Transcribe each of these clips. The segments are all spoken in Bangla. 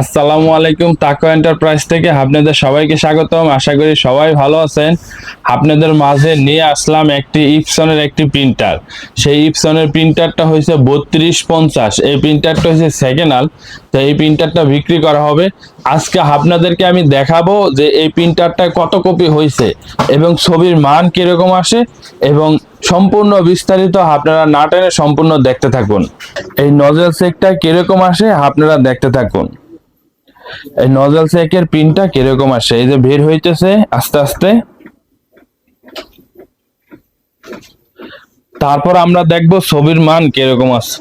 আসসালামু আলাইকুম, তাকো এন্টারপ্রাইজ থেকে আপনাদের সবাইকে স্বাগতম। আশা করি সবাই ভালো আছেন। আপনাদের মাঝে নিয়ে আসলাম একটি ইপসনের একটি প্রিন্টার সেই ইপসনের প্রিন্টারটা হয়েছে বত্রিশ পঞ্চাশ। এই প্রিন্টারটা হয়েছে সেকেন্ড তো এই প্রিন্টারটা বিক্রি করা হবে। আজকে আপনাদেরকে আমি দেখাবো যে এই প্রিন্টারটায় কত কপি হয়েছে এবং ছবির মান কীরকম আসে এবং সম্পূর্ণ বিস্তারিত আপনারা না টেনে সম্পূর্ণ দেখতে থাকুন। এই নজল সেকটা কীরকম আসে আপনারা দেখতে থাকুন। এই নজল সেকের পিনটা কীরকম আসে? এই যে বের হইতেছে, আস্তে আস্তে। তারপর আমরা দেখব ছবির মান কীরকম আছে।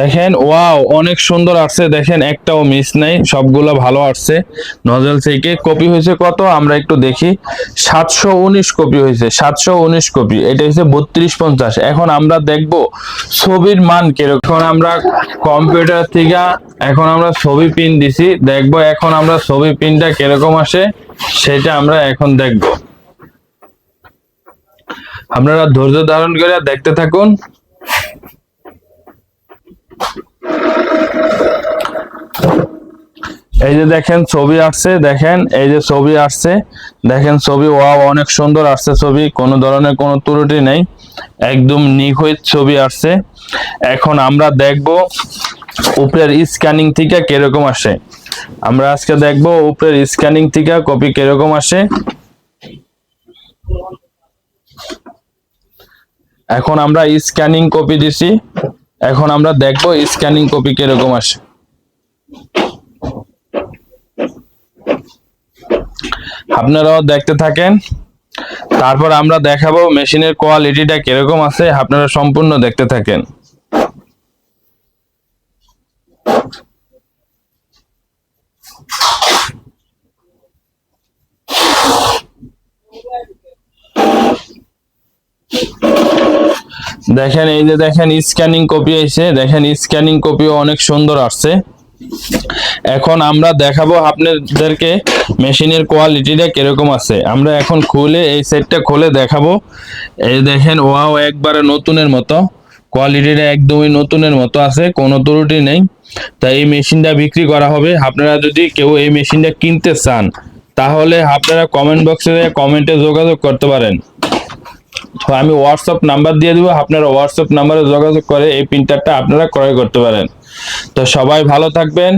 দেখেন, ওয়াও, অনেক সুন্দর আসছে। দেখেন, একটাও মিস নাই, সবগুলো ভালো আসছে। নজল থেকে কপি হয়েছে কত? আমরা একটু দেখি। সাতশো উনিশ কপি হয়েছে, সাতশো উনিশ কপি এটা হচ্ছে বত্রিশ পঞ্চাশ। এখন আমরা দেখব ছবির মান কীরকম। আমরা কম্পিউটার থেকে এখন আমরা ছবি পিন দিছি, দেখব এখন আমরা ছবি পিনটা কীরকম আসে, সেটা আমরা এখন দেখব। আপনারা ধৈর্য ধারণ করে দেখতে থাকুন। এই যে দেখেন ছবি আসছে, দেখেন এই যে ছবি আসছে, দেখেন ছবি, ওয়াও, অনেক সুন্দর আসছে ছবি, কোনো ধরনের কোনো ত্রুটি নেই, একদম নিখুঁত ছবি আসছে। এখন আমরা দেখব উপরের স্ক্যানিং থেকে কীরকম আসে? আমরা আজকে দেখব উপরের স্ক্যানিং থেকে কপি কীরকম আসে। এখন আমরা স্ক্যানিং কপি দিছি। এখন আমরা দেখব স্ক্যানিং কপি কীরকম আসে। আপনারাও দেখতে থাকেন। তারপর আমরা দেখাবো মেশিনের কোয়ালিটিটা কীরকম আছে। আপনারা সম্পূর্ণ দেখতে থাকেন। দেখেন, এই যে দেখেন স্ক্যানিং কপি আছে দেখেন স্ক্যানিং কপিও অনেক সুন্দর আসছে। এখন আমরা দেখাবো আপনাদেরকে মেশিনের কোয়ালিটিটা কীরকম আছে। আমরা এখন খুলে, এই সেটটা খুলে দেখাবো। এই দেখেন, ওয়াও, একবারে নতুনের মতো। কোয়ালিটিটা একদমই নতুনের মতো আছে, কোনো ত্রুটি নেই। তাই এই মেশিনটা বিক্রি করা হবে। আপনারা যদি কেউ এই মেশিনটা কিনতে চান, তাহলে আপনারা কমেন্ট বক্সে কমেন্টে যোগাযোগ করতে পারেন। তো আমি হোয়াটসঅ্যাপ নাম্বার দিয়ে দেবো, আপনারা হোয়াটসঅ্যাপ নাম্বারে যোগাযোগ করে এই প্রিন্টারটা আপনারা ক্রয় করতে পারেন। তো সবাই ভালো থাকবেন।